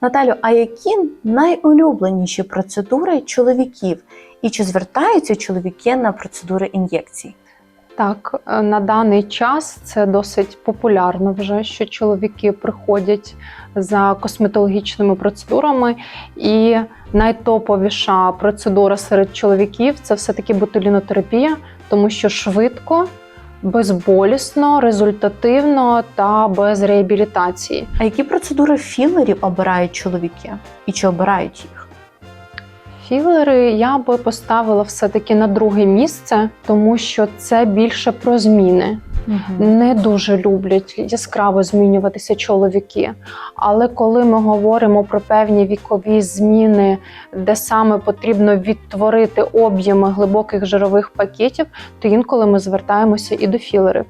Наталю, а які найулюбленіші процедури чоловіків? І чи звертаються чоловіки на процедури ін'єкцій? Так, е, на даний час це досить популярно вже, що чоловіки приходять за косметологічними процедурами. І найтоповіша процедура серед чоловіків це все-таки ботулінотерапія, тому що швидко, безболісно, результативно та без реабілітації. А які процедури філерів обирають чоловіки? І чи обирають їх? Філери я би поставила все-таки на друге місце, тому що це більше про зміни. Не дуже люблять яскраво змінюватися чоловіки. Але коли ми говоримо про певні вікові зміни, де саме потрібно відтворити об'єми глибоких жирових пакетів, то інколи ми звертаємося і до філерів.